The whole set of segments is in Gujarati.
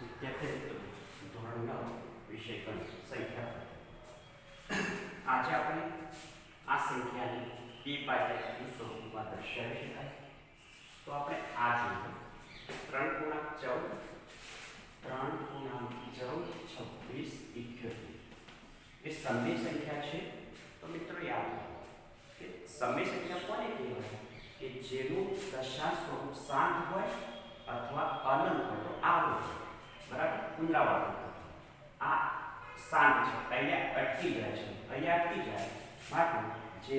વિદ્યાર્થી મિત્રો ધોરણ નવ વિષય ગણિત સંખ્યા આજે આપણે આ સંખ્યાને પી પાછળ સ્વરૂપમાં દર્શાવી શકાય તો આપણે આ જોઈએ ત્રણ પૂર્ણાંક ચૌદ ત્રણ પૂર્ણાંક ચૌદ છવ્વીસ ઇઠ્યોતેર એ સમય સંખ્યા છે તો મિત્રો યાદ રાખો કે સમય સંખ્યા કોને કહેવાય કે જેનું દશાંશ સ્વરૂપ શાંત હોય અથવા અનંત હોય તો આવું હોય. બરાબર? પુનરાવર્તન આ શાંત છે. અહીંયા અટકી જાય છે. અહીંયા અટકી જાય. માટે જે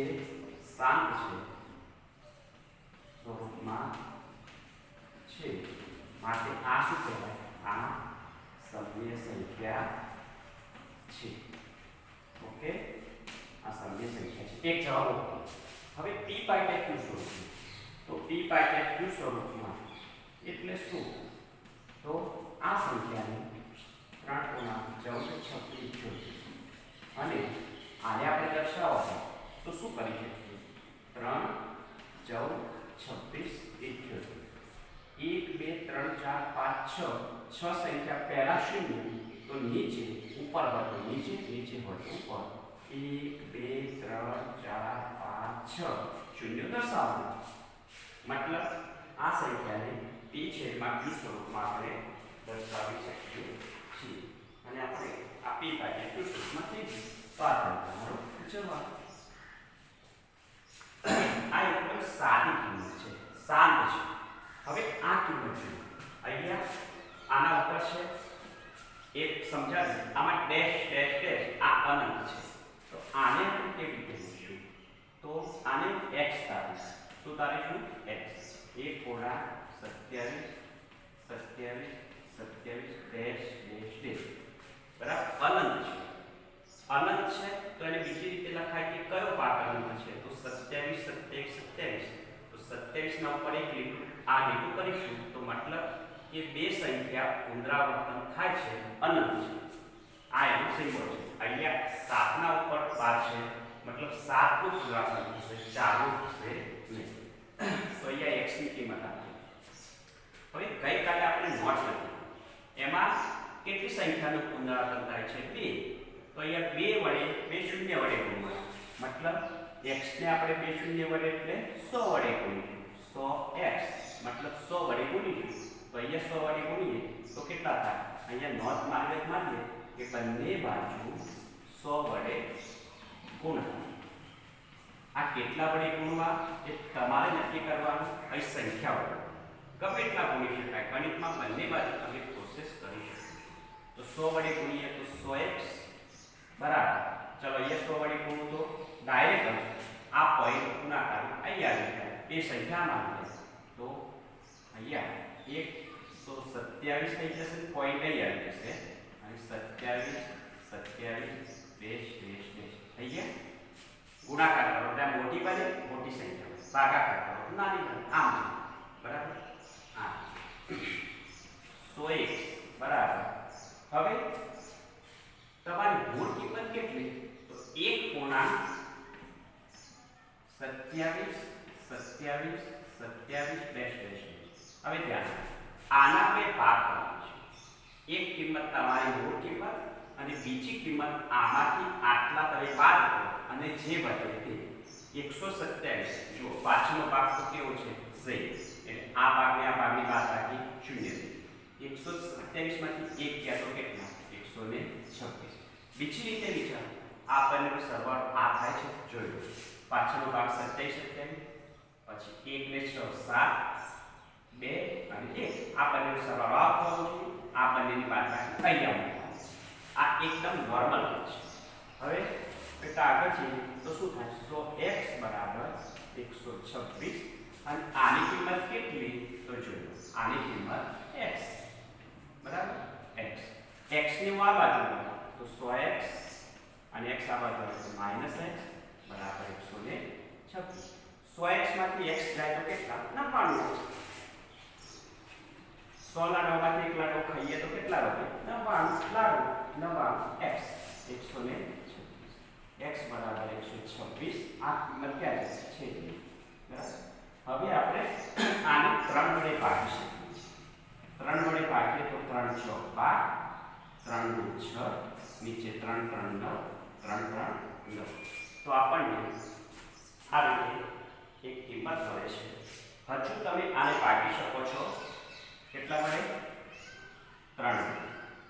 શાંત છે, સ્વરૂપમાં છે. માટે આ શું કહેવાય? આ સભ્ય સંખ્યા છે. ઓકે આ સભ્ય સંખ્યા છે. એક જવાબ હવે પી બાય ક્યુ સ્વરૂપ. તો પી બાય ક્યુ સ્વરૂપમાં એટલે શું? તો આ સંખ્યાને ત્રણ પૂર્ણાંક ચૌદ છવ્વીસ ઇઠ્યોતેર અને આને આપણે દર્શાવવા હોય તો શું કરી શકીએ? ત્રણ, ચૌદ છવ્વીસ ઇઠ્યોતેર એક, બે, ત્રણ, ચાર, પાંચ, છ. છ સંખ્યા પહેલા શૂન્ય. તો નીચે, ઉપર હોય તો નીચે નીચે હોય તો ઉપર. એક, બે, ત્રણ, ચાર, પાંચ, છ. શૂન્ય દર્શાવવું મતલબ આ સંખ્યાને p છેદમાં q સ્વરૂપમાં આપણે દર્શાવી શકીએ છીએ અને આપણે આ p ભાગ્યા ગયું તો આ થાય તમારો જવાબ આ એકદમ સાદી કિંમત છે શાંત છે હવે આ કિંમત છે અહીંયા આના ઉપર છે એક સમજાવી આમાં ડેશ ડેશ ડેશ આ અનંત છે તો આને આપણે કેવી રીતે લખીશું તો આને x તારીશ શું તારીશું x એક ઓળા સત્યાવીસ સત્યાવીસ સત્યાવીસ ડેશ ડેશ ડેશ બરાબર? અનંત છે. અનંત છે તો એને બીજી રીતે લખાય કે કયો પાક અનંત છે? તો સત્યાવીસ સત્યાવીસ સત્યાવીસ. તો સત્યાવીસ ના ઉપર એક લીટું આ લીટું કરીશું તો મતલબ કે બે સંખ્યા પુનરાવર્તન થાય છે, અનંત છે. આ એનું સિમ્બોલ છે. અહીંયા સાતના ઉપર બાર છે. મતલબ સાતનું પુનરાવર્તન થશે ચારનું થશે નહીં. તો અહીંયા x ની કિંમત આપી હવે ગઈકાલે આપણે નોટ લખી એમાં કેટલી સંખ્યાનું પુનરાવર્તન થાય છે? બે. તો અહીંયા બે વડે, બે શૂન્ય વડે ગુણવા મતલબ x ને આપણે બે શૂન્ય વડે એટલે 100 વડે ગુણીશું 100x મતલબ 100 વડે ગુણીશું તો અહીંયા 100 વડે ગુણીએ તો કેટલા થાય? અહીંયા નોટ માર્ગે માનીએ કે બંને બાજુ 100 વડે ગુણવા આ કેટલા વડે ગુણવા? એ તમારે નક્કી કરવાનું. અહીં સંખ્યા વડે. ગમે એટલા ગુણી શકાય. ગણિતમાં બંને બાજુ તમે પ્રોસેસ કરી શકો તો 100 વડે ગુણીએ તો 100x બરાબર ચલો અહીંયા 100 વડે ગુણું તો ડાયરેક્ટ આ પોઈન્ટ ગુણાકાર અહીંયા આવી જાય બે સંખ્યા માની તો અહીંયા 127 થઈ જશે પોઈન્ટ અહીંયા આવી જશે અને 27 27 ડેશ ડેશ ડેશ થઈ ગયા ગુણાકાર કરો ત્યાં મોટી બને મોટી સંખ્યા ભાગાકાર કરો તો નાની બને આમ છે. બરાબર આ 100x બરાબર. હવે તમારી મૂળ કિંમત કેટલી? તો 1 પૂર્ણાંક 27 27 27 ડેશ ડેશ હવે ધ્યાન. આના બે ભાગ કરવાના છે. એક કિંમત તમારી મૂળ કિંમત અને બીજી કિંમત આમાંથી આટલા તમે બાદ કરો. અને જે વધે તે. 127 જો પાછળનો ભાગ તો કેવો છે? સહી એટલે આ ભાગને આ ભાગની બાદ રાખી. 127 એક 1 ગયા તો કેટલા 126 બીજી રીતે વિચારો. આ બંનેનો સરવાળો આ થાય છે. જોયો પાછળનો ભાગ 27 27 પછી 1 ને 6 7 બે અને એક. આ બંનેનો સરવાળો આ થવો જોઈએ. આ બંનેની બાદ રાખી અહીંયા. આ એકદમ નોર્મલ છે. હવે બેટા આગળ જઈએ. તો શું થાય? 100x બરાબર 126 અને આની કિંમત કેટલી? તો જોયું આની કિંમત x બરાબર? x. x ની હું આ બાજુ લઉં તો 100x અને x આ બાજુ તો -x, બરાબર 126 100x માંથી x જાય તો કેટલા? 99 સો ના ડબ્બાથી એકલા લાડવો ખાઈએ તો કેટલા વધે નવ્વાણું. લાડુ નવ્વાણું. x. એકસો ને છવ્વીસ. x બરાબર એકસો છવ્વીસ. આ કિંમત ક્યાં છે? છે બરાબર? હવે આપણે આને ત્રણ વડે ભાગી શકીએ છીએ ત્રણ વડે ભાગીએ તો ત્રણ છ બાર, ત્રણ દુ છ, નીચે ત્રણ ત્રણ નવ, ત્રણ ત્રણ નવ. તો આપણને આ રીતે એક કિંમત મળે છે. હજુ તમે આને પાડી શકો છો. કેટલા વડે? ત્રણ.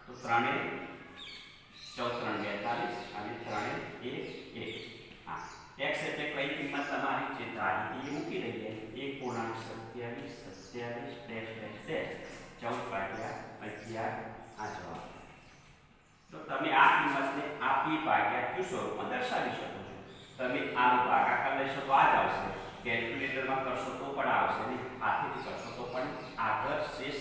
તો ત્રણે ચોત્રણ ત્રણ બેતાલીસ અને ત્રણે એક એક. હા. એક્સ એટલે કઈ કિંમત તમારી? જે ધારી એ મૂકી દઈએ. એક પૂર્ણાંક સત્યાવીસ સત્યાવીસ ડેશ ડેશ ડેશ ચૌદ ભાગ્યા અગિયાર આ જવાબ તો તમે આ કિંમતને આ પી ભાગ્યા ક્યુ સ્વરૂપમાં દર્શાવી શકો છો તમે આનો ભાગાકાર લેશો તો આ જ આવશે કેલ્ક્યુલેટરમાં કરશો તો પણ આવશે નહીં હાથેથી કરશો તો પણ આગળ શેષ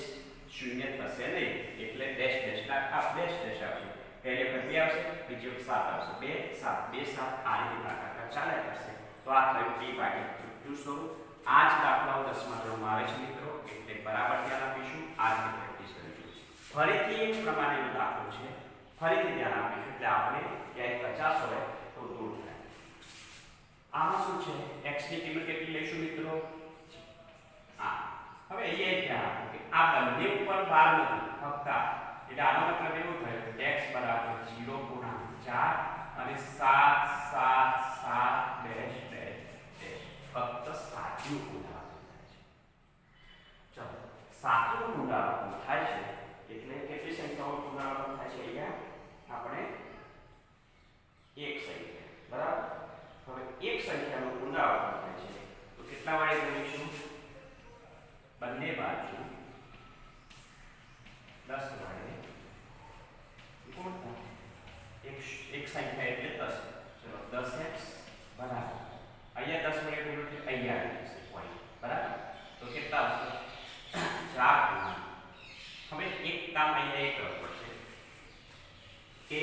શૂન્ય થશે નહીં એટલે ડેશ ડેશના આ ડેશ ડેશ આવશે પહેલી વખત બે આવશે બીજી વખત સાત આવશે બે સાત બે સાત આ રીતે ભાગાકાર ચાલ્યા કરશે તો આ થયું પી ભાગ્યા ક્યુ સ્વરૂપ આ જ દાખલાઓ દસમા ધોરણમાં આવે છે મિત્રો એટલે બરાબર ધ્યાન આપીશું આ રીતે પ્રેક્ટિસ કરીશું ફરીથી એક પ્રમાણેનો દાખલો છે ફરીથી ધ્યાન આપીશું એટલે આપણે ક્યાંય કચાસ હોય તો દૂર થાય આમાં શું છે x ની કિંમત કેટલી લઈશું મિત્રો હા હવે અહીંયા એક ધ્યાન આપો કે આ બંને ઉપર બાર નથી ફક્ત આ. એટલે આનો મતલબ એવું થયો કે x બરાબર 0.4 અને 7 7 7 ડેશ ડેશ ડેશ ફક્ત સાચું ઉદાહરણ ચલો સાચું પુનરાવર્તન થાય છે એટલે કેટલી સંખ્યાઓ પુનરાવર્તન થાય છે અહીંયા આપણે એક સંખ્યા બરાબર હવે એક સંખ્યાનું પુનરાવર્તન થાય છે તો કેટલા વડે ગુણીશું બંને બાજુ 10 વડે ગુણતા એક એક સંખ્યા એટલે 10 ચલો 10x બરાબર અહીંયા દસ વડે ગુણ્યું છે અહીંયા આવી પોઈન્ટ બરાબર તો કેટલા આવશે 4 ગુણ્યા હવે એક કામ અહીંયા એ કરવું પડશે કે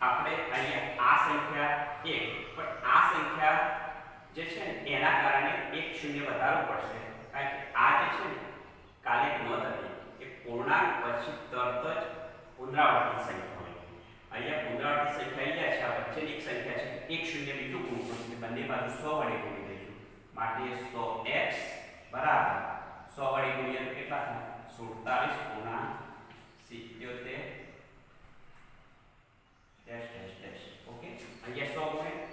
આપણે અહીંયા આ સંખ્યા એક પણ આ સંખ્યા જે છે ને એના કારણે એક શૂન્ય વધારવું પડશે કારણ કે આ જે છે ને કાલે નોંધ હતી કે પૂર્ણાંક પછી તરત જ પુનરાવર્તિત સંખ્યા અહીંયા પુનરાવર્તિત સંખ્યા અહીંયા છે આ વચ્ચેની એક સંખ્યા છે એક શૂન્ય બીજું ગુણવું પડશે બંને બાજુ 100 વડે ગુણી દઈશું માટે 100x બરાબર 100 વડે ગુણીએ તો કેટલા થાય 47 પૂર્ણાંક 77 ડેશ ડેશ ડેશ ઓકે અહીંયા 100 ગુણે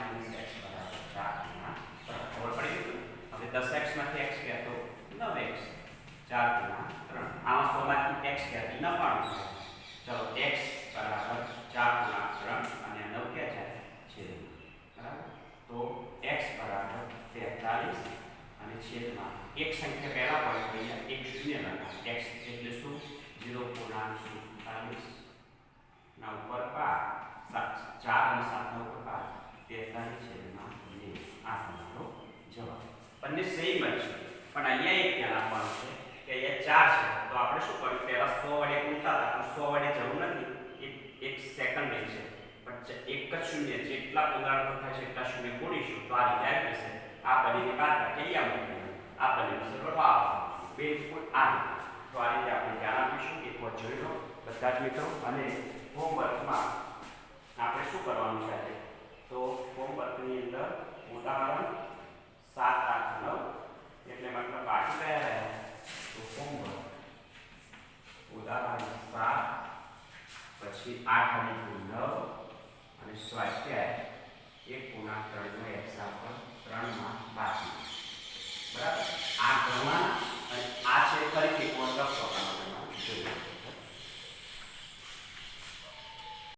માઇનસ એક્સ બરાબર ચાર પડી ગયું હવે દસ એક્સમાંથી એક્સ ગયા તો નવ ચાર ગુણ્યા ત્રણ આમાં સો માંથી એક્સ ગયા તો નવ્વાણું ચલો એક્સ બરાબર ચાર ગુણ્યા ત્રણ અને નવ ક્યાં જાય બરાબર તો એક્સ બરાબર તેતાલીસ અને છેદમાં એક સંખ્યા પહેલા અહીંયા એક શૂન્ય લગાવ એક્સ શું જીરો પૂર્ણાંક સુડતાલીસ ના ઉપર બાર સાત ચાર અને સાતના ઉપર બાર તેતાલીસ છેદમાં બે આ તમારો જવાબ બંને સેમ જ છે. પણ અહીંયા એક ધ્યાન આપવાનું છે કે અહીંયા ચાર છે. તો આપણે શું કર્યું? પહેલાં સો વડે ગુણતા હતા, પણ સો વડે જરૂર નથી. એક એક સેકન્ડ છે. પણ એક જ શૂન્ય, જેટલા પુનરાવર્તન થાય છે, એટલા શૂન્ય ગુણીશું. તો આ રીતે જશે. આ બનીને બાદ અહીંયા મૂકી આ બનીને સરળ. બે આ. તો આ રીતે આપણે ધ્યાન આપીશું. એક વાર જોઈ લો. બધા જ મિત્રો, અને હોમવર્કમાં આપણે શું કરવાનું છે તો હોમવર્કની અંદર? ઉદાહરણ સાત આઠ નવ એટલે મતલબ બાકી કયા રહ્યા? તો હોમવર્ક ઉદાહરણ સાત, પછી આઠ અને નવ, અને સ્વાધ્યાય એક પૂર્ણાંક ત્રણનો એક્ઝામ્પલ ત્રણમાં